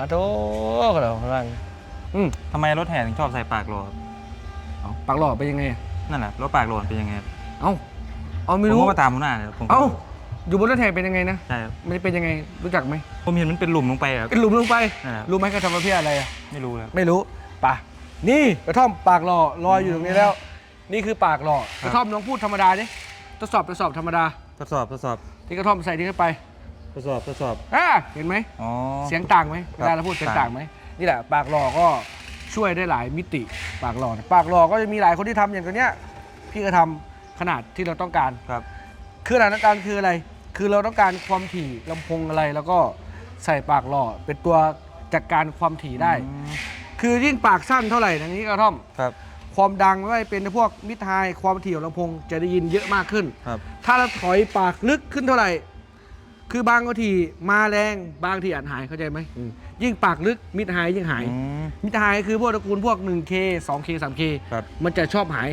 อาโตกระเราพลังอืมทำไมรถแห่ถึงชอบใส่ปากโลครับเอาปากหล่อเป็นยังไงอะนั่นแหละรถปากโลเป็นยังไงครับเอ้าเอาไม่ผมรู้ ก็มาตามหัวหน้าเนี่ยผมเอ้าอยู่บนรถแห่เป็นยังไงนะใช่ครับมันเป็นยังไงรู้จักไหมผมเห็นมันเป็นหลุมลงไปครับ เป็นหลุมลงไป นั่นแหละ รู้ไหมเขาทำมาเพื่ออะไรอะ ไม่รู้เลยครับ ไม่รู้ป่ะ นี่กระท่อมปากหล่อลอยอยู่ตรงนี้แล้ว นี่คือปากหล่อครับกระท่อมลองพูดธรรมดาดิทดสอบทดสอบธรรมดา ทดสอบทดสอบที่กระท่อมใส่นี่เข้าไป ทดสอบทดสอบอ่าเห็นไหม อ๋อ เสียงต่างไหมคเวรับลาเราพูดเสียงต่างต่างไหมนี่แหละปากหล่อก็ช่วยได้หลายมิติปากหล่อนะปากหล่อก็จะมีหลายคนที่ทำอย่างตัวเนี้ยพี่ก็ทำขนาดที่เราต้องการครับ คือขนาดต้องการคืออะไร คือเราต้องการความถี่ลำโพงอะไร แล้วก็ใส่ปากหล่อเป็นตัวจัดการความถี่ได้ อืมคือยิ่งปากสั้นเท่าไหร่ทางนี้กระท่อม ครับความดังไม่ว่าจะเป็นพวกมิดไฮความถี่ของลำโพงจะได้ยินเยอะมากขึ้น ครับ ถ้าเราถอยปากลึกขึ้นเท่าไหร่ คือบางทีมาแรงบางทีอาจหายเข้าใจไหมยิ่งปากลึกมิดไฮยิ่งหาย อืม มิดไฮคือพวกตระกูลพวก 1K 2K 3K ครับ มันจะชอบหาย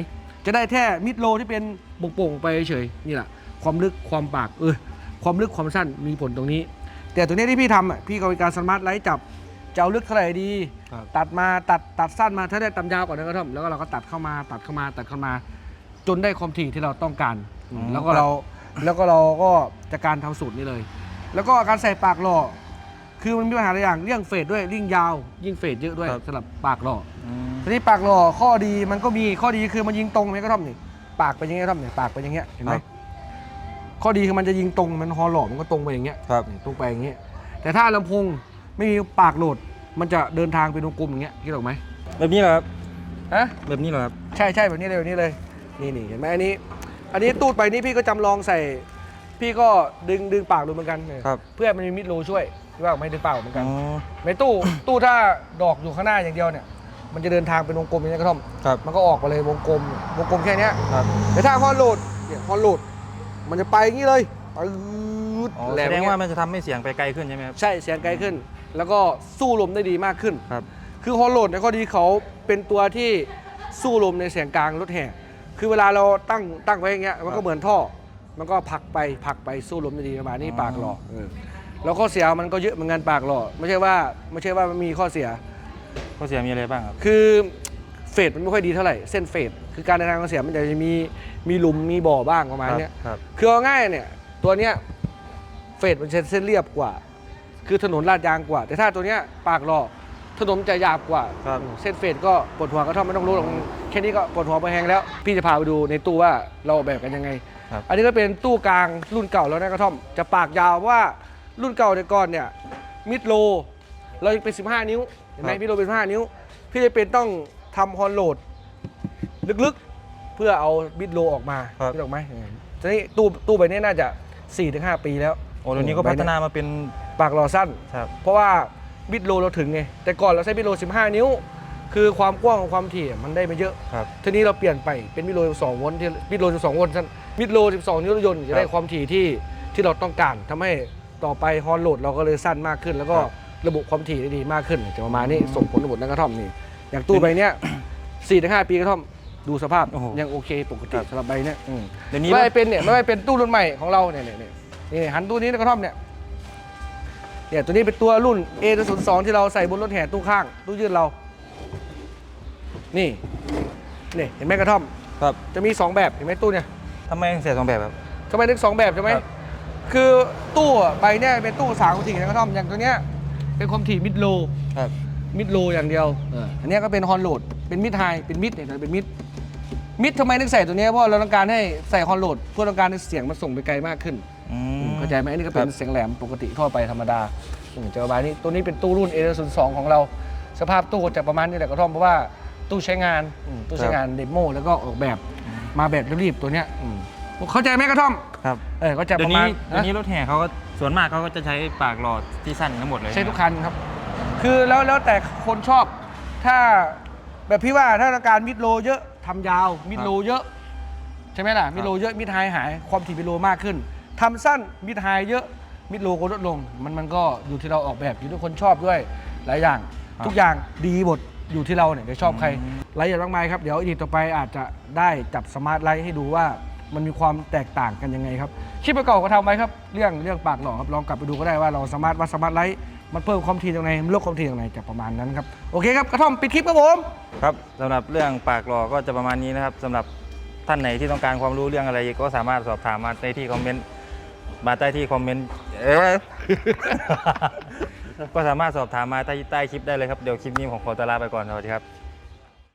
จะได้แค่มิดโลที่เป็นโป่งๆไปเฉยๆนี่แหละ ความลึกความปากเออความลึกความสั้นมีผลตรงนี้ แต่ตัวนี้ที่พี่ทำอะพี่ก็มีการสมาร์ทไลท์จับจะเอาลึกเท่าไหร่ดี ครับ ตัดมาตัดตัดสั้นมาถ้าได้ตำยาวก่อนนะครับท่อมแล้วก็เราก็ตัดเข้ามาตัดเข้ามาตัดเข้ามา จนได้ความถี่ที่เราต้องการอ๋อแล้วก็เรา แล้วก็เราก็จะการทำสูตรนี้เลย แล้วก็การใส่ปากหล่อคือมันมีปัญหาหลายอย่างเรื่องเฟดด้วยยิ่งยาว ยิ่งเฟดเยอะด้วยสำหรับปากหล่ออืมทีนี้ปากหล่อข้อดีมันก็มีข้อดีคือมันยิงตรงไหมก็ท่อมนี่ปากเป็นอยังไงก็ท่อมเนี่ยปากเป็นอย่างเงี้ยเห็นไหมข้อดีคือมันจะยิงตรงมันฮอหล่อมันก็ตรงไปอย่างเงี้ย ครับนี่ตรงไปอย่างเงี้ยแต่ถ้าลำโพงไม่มีปากโหลด มันจะเดินทางเป็นวงกลมอย่างเงี้ยคิดออกไหมแบบนี้เหรอครับ ฮะแบบนี้เหรอครับ ใช่ใช่แบบนี้เลยแบบนี้เลย นี่นี่เห็นไหมอันนี้ อันนี้ตูดไปนี่พี่ก็จำลองใส่ พี่ก็ดึงดึงปากดูเหมือนกันเนี่ยครับ เพื่อมันมีมิดโลช่วยว่าไม่ดึงปากเหมือนกัน อ๋อในตู้ ตู้ถ้าดอกอยู่ข้างหน้าอย่างเดียวเนี่ย มันจะเดินทางเป็นวงกลมอย่างนี้ยกระท่อม ครับมันก็ออกไปเลยวงกลม วงกลมแค่เนี้ยครับแต่ถ้าฮอนโหลดเนี่ยฮอนโหลด มันจะไปอย่างนี้เลยปื๊ดอ๋อหลแสมดองย่เงี้ยว่ามันจะทำให้เสียงไปไกลขึ้นใช่ไหมครับ ใช่เสียงไกลขึ้น แล้วก็สู้ลมได้ดีมากขึ้น ครับ คือฮอลโหลดเนี่ยข้อดีเขาเป็นตัวที่สู้ลมในเสียงกลางรถแห่ คือเวลาเราตั้งตั้งไว้อย่างเงี้ยมันก็เหมือนท่อ มันก็ผลักไปผลักไปสู้ลมได้ดีประมาณนี้อ๋อปากหล่อเออแล้วข้อเสียมันก็เยอะเหมือนกันปากหล่อไม่ใช่ว่าไม่ใช่ว่ามันมีข้อเสีย ข้อเสียมีอะไรบ้างครับ คือเฟดมันไม่ค่อยดีเท่าไหร่เส้นเฟดคือการเดินทางของเสียงมันจะมีมีหลุมมีบ่อบ้างประมาณเนี้ยครับ คือเอาง่ายเนี่ยตัวเนี้ยเฟดมันจะเส้นเรียบกว่า คือถนนลาดยางกว่า แต่ถ้าตัวเนี้ยปากหล่อ ถนนจะหยาบกว่า ครับเส้นเฟดก็ปวดหัวก็ท่อมไม่ต้องรู้หรอกแค่นี้ก็ปวดหัวไปแหงแล้ว พี่จะพาไปดูในตู้ว่าเราออกแบบกันยังไง ครับ อันนี้ก็เป็นตู้กลางรุ่นเก่าแล้วนะกระท่อม จะปากยาวเพราะว่ารุ่นเก่าแต่ก่อนเนี่ยมิดโล เรายังเป็น 15 นิ้วเห็นไหมครับมิดโลเป็น15นิ้ว พี่จะเป็นต้องทำฮอนโหลด ลึกๆเพื่อเอามิดโลออกมาครับคิดออกไหมทีนี้ตู้ตู้ใบนี้น่าจะ 4-5 ปีแล้วโอ้เดี๋ยวนี้ก็พัฒนามาเป็นปากรอสั้น ครับ เพราะว่า บิดโลเราถึงไง แต่ก่อนเราใช้บิดโล 15 นิ้ว คือความกว้างของความถี่มันได้ไม่เยอะ ครับ ทีนี้เราเปลี่ยนไปเป็นบิดโล 12 โวลต์ที่บิดโล 12 โวลต์สั้นบิดโล 12 นิ้วรถยนต์จะได้ครับความถี่ที่ที่เราต้องการทำให้ต่อไปฮอนโหลดเราก็เลยสั้นมากขึ้น แล้วก็ครับ ระบุความถี่ได้ดีมากขึ้นจะประมาณนี้ส่งผลระบบนักกระท่อมนี่อย่างตู้ใบเนี้ย4-5ปีกระท่อมดูสภาพโอ้โหยังโอเคปกติสำหรับใบเนี้ยอืม เดี๋ยวนี้ไม่เป็นเนี่ยไม่ว่าเป็นตู้รุ่นใหม่ของเราเนี่ยเนี่ยเนี่ยนี่หันตู้นี้กระท่อมเนี่ย เนี่ยตัวนี้เป็นตัวรุ่น A 0 2 ที่เราใส่บนรถแห่ตู้ข้างตู้ยืดเรา นี่นี่เห็นไหมกระท่อม ครับจะมี 2 แบบเห็นไหมตู้เนี่ยทำไมถึงใส่สองแบบครับ ทำไมถึงสองแบบใช่ไหมครับ คือตู้อะใบเนี่ยเป็นตู้สามความถี่นะกระท่อมอย่างตัวเนี้ยเป็นความถี่มิดโล ครับ มิดโลอย่างเดียว อันเนี้ยก็เป็นฮอนโหลด เป็นมิดไฮ เป็นมิดเนี่ยเป็นมิด มิดทำไมถึงใส่ตัวเนี้ยเพราะเราต้องการให้ใส่ฮอนโหลดเพื่อต้องการให้เสียงมันส่งไปไกลมากขึ้นอืมเข้าใจไหมอันนี้ก็เป็ครันบเสียงแหลมปกติทั่วไปธรรมดาอืมเจอประมาณนี้ตัวนี้เป็นตู้รุ่น A 0 2ของเรา สภาพตู้จะประมาณนี้แหละกระท่อมเพราะว่าตู้ใช้งานอืมตู้ใช้งานเดโมแล้วก็ออกแบบมาแบบรีบๆตัวเนี้ยอืมเข้าใจไหมกระท่อมครับ เออก็จะปเดี๋ยวระมานี้ณเดี๋ยวนี้รถแห่เขาก็ส่วนมากเขาก็จะใช้ปากหลอดที่สั้นทั้งหมดเลยใช้ทุกคันครับ คือแล้วแล้วแต่คนชอบถ้าแบบพี่ว่าถ้าต้องการมิดโลเยอะ ทำยาวมิดโลเยอะ ใช่ไหมล่ะ มิดโลเยอะมิดไฮหาย ความถี่มิดโลมากขึ้นทำสั้นมิดไฮเยอะมิดโลก็ลดลง มันมันก็อยู่ที่เราออกแบบอยู่ที่คนชอบด้วยหลายอย่างทุกอย่างดีหมดอยู่ที่เราเนี่ยจะชอบใครรายละเอียดมากมายครับ เดี๋ยวอีกต่อไปอาจจะได้จับสมาร์ทไลท์ให้ดูว่ามันมีความแตกต่างกันยังไงครับคลิปประกอบก็ทำไว้ครับ เรื่องเรื่องปากหล่อครับลองกลับไปดูก็ได้ว่าเราสามารถวัดสมาร์ทไลท์ มันเพิ่มความถี่ตรงไหนมันลดความถี่ตรงไหนจะประมาณนั้นครับโอเคครับกระท่อมปิดคลิปครับผมครับสำหรับเรื่องปากหลอก็จะประมาณนี้นะครับสำหรับท่านไหนที่ต้องการความรู้เรื่องอะไรก็สามารถสอบถามมาในที่คอมเมนต์มาใต้ที่คอมเมนต์เอ้ยก็สามารถสอบถามมาใต้ใต้คลิปได้เลยครับเดี๋ยวคลิปนี้ผมขอตวลาไปก่อนสวัสดีครับ